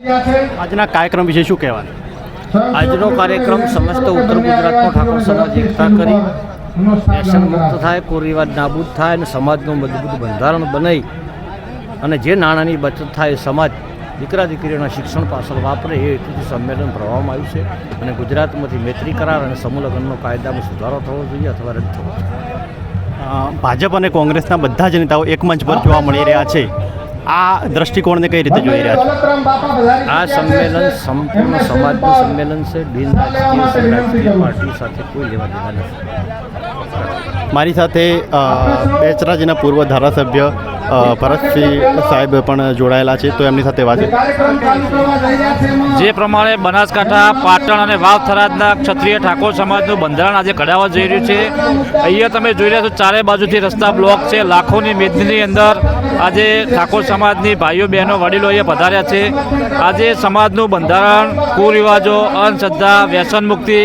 આજના કાર્યક્રમ વિશે શું કહેવાનું? આજનો કાર્યક્રમ સમસ્ત ઉત્તર ગુજરાતનો ઠાકોર સમાજ એકતા કરી વ્યસન મુક્ત થાય કુરિવાજ નાબૂદ થાય અને સમાજનું મજબૂત બંધારણ બનાવી અને જે નાણાંની બચત થાય એ સમાજ દીકરા દીકરીઓના શિક્ષણ પાછળ વાપરે એ હેતુથી સંમેલન ભરવામાં આવ્યું છે અને ગુજરાતમાંથી મૈત્રી કરાર અને સમૂહલગ્નનો કાયદામાં સુધારો થવો જોઈએ અથવા રદ થવો જોઈએ. ભાજપ અને કોંગ્રેસના બધા જ નેતાઓ એક મંચ પર જોવા મળી રહ્યા છે. આ દ્રષ્ટિકોણને કઈ રીતે જોઈ રહ્યા છો? આ સંમેલન સંપૂર્ણ સમાજનું સંમેલન છે. બિન રાજકીય પાર્ટી સાથે કોઈ લેવા દેવા નથી. મારી સાથે બેચરાજીના પૂર્વ ધારાસભ્ય ભરતસિંહ સાહેબ પણ જોડાયેલા છે તો એમની સાથે વાત જે પ્રમાણે બનાસકાંઠા પાટણ અને વાવ થરાદના ક્ષત્રિય ઠાકોર સમાજનું બંધારણ આજે ઘડાવા જઈ રહ્યું છે. અહીંયા તમે જોઈ રહ્યા છો ચારે બાજુથી રસ્તા બ્લોક છે. લાખોની મેદની અંદર આજે ઠાકોર સમાજની ભાઈઓ, બહેનો વડીલો અહીંયા પધાર્યા છે. આજે સમાજનું બંધારણ, કુરિવાજો, અંધશ્રદ્ધા, વ્યસન મુક્તિ,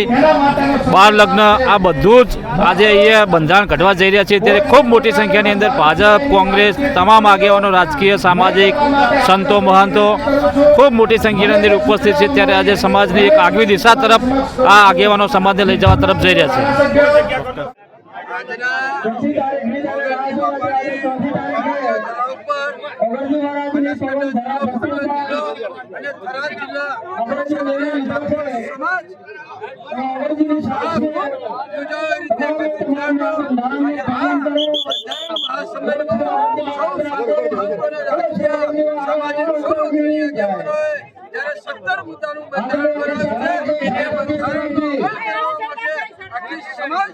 બાળ લગ્ન, આ બધું જ આજે અહીંયા બંધારણ ઘડવા જઈ રહ્યા છે. ત્યારે ખૂબ મોટી સંખ્યાની અંદર ભાજપ, કોંગ્રેસ તમામ આગેવાનો, રાજકીય, સામાજિક, સંતો, મહંતો ખૂબ મોટી સંખ્યાની અંદર ઉપસ્થિત છે. ત્યારે આજે સમાજની એક આગવી દિશા તરફ આ આગેવાનો સમાજને લઈ જવા તરફ જઈ રહ્યા છે. સમાજ સત્તર મુદ્દાનું બંધારણ બનાવ્યું છે એ બંધારણનો અમલ કરવા માટે આખી સમાજ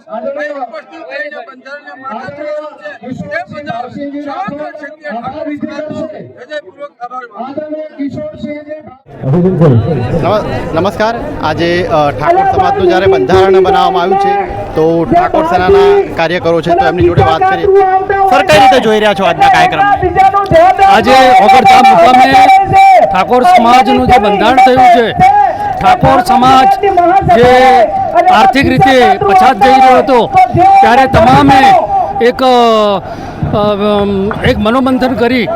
ઉપસ્થિત રહીને બંધારણને માન્ય કરાવ્યું છે. તે બદલ સમગ્ર ક્ષત્રિય ઠાકોર સમાજનો હૃદયપૂર્વક આભાર નમ- નમસ્કાર. આજે ઠાકોર સમાજનું જ્યારે બંધારણ બનાવવામાં આવ્યું છે તો ઠાકોર સેનાના કાર્યકરો છે તો એમની જોડે વાત કરીએ સર કઈ રીતે જોઈ રહ્યા છો આજના કાર્યક્રમ આજે ઓગણધામ મુકામે ઠાકોર સમાજનું જે બંધારણ થયું છે ઠાકોર સમાજ જે આર્થિક રીતે પછાત જઈ રહ્યો હતો. ત્યારે તમામે એક એક મનોમંથન કરી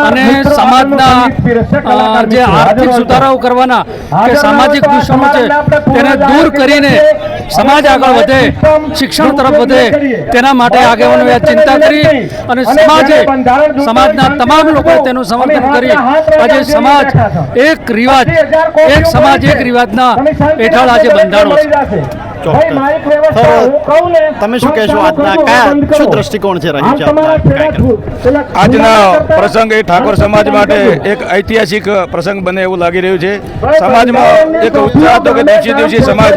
અને સમાજના જે આર્થિક સુધારાઓ કરવાના કે સામાજિક દુષ્ણો છે તેને દૂર કરીને સમાજ આગળ વધે શિક્ષણ તરફ વધે તેના માટે આગેવાનોએ ચિંતા કરી અને સમાજે સમાજના તમામ લોકોએ તેનું સમર્થન કરી આજે સમાજ એક રિવાજ એક સમાજ એક રિવાજના હેઠળ આજે બંધાણો છે. તમે શું કહેશો આજના? કયા શું દ્રષ્ટિકોણ છે રહ્યું છે આજના પ્રસંગ એ ઠાકોર સમાજ માટે એક ઐતિહાસિક પ્રસંગ બને એવું લાગી રહ્યું છે. સમાજમાં એક ઉત્સાહ હતો કે દિવસે દિવસે સમાજ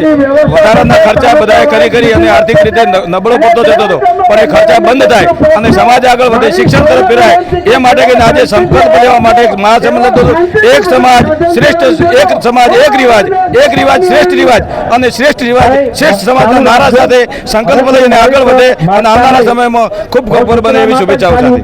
વધારાના ખર્ચા બધાએ કરી કરી અને આર્થિક રીતે નબળો પડતો જતો હતો. પણ એ ખર્ચા બંધ થાય અને સમાજ આગળ વધે શિક્ષણ તરફ ફેરાય. એ માટે કે આજે સંકલ્પ લેવા માટે એક મહાસંમેલન હતું. એક સમાજ શ્રેષ્ઠ એક સમાજ એક રિવાજ એક રિવાજ શ્રેષ્ઠ રિવાજ અને શ્રેષ્ઠ રિવાજ શ્રેષ્ઠ સમાજના નારા સાથે સંકલ્પ લઈને આગળ વધે અને આવનારા સમયમાં ખૂબ ગોબર બને એવી શુભેચ્છાઓ સાથે.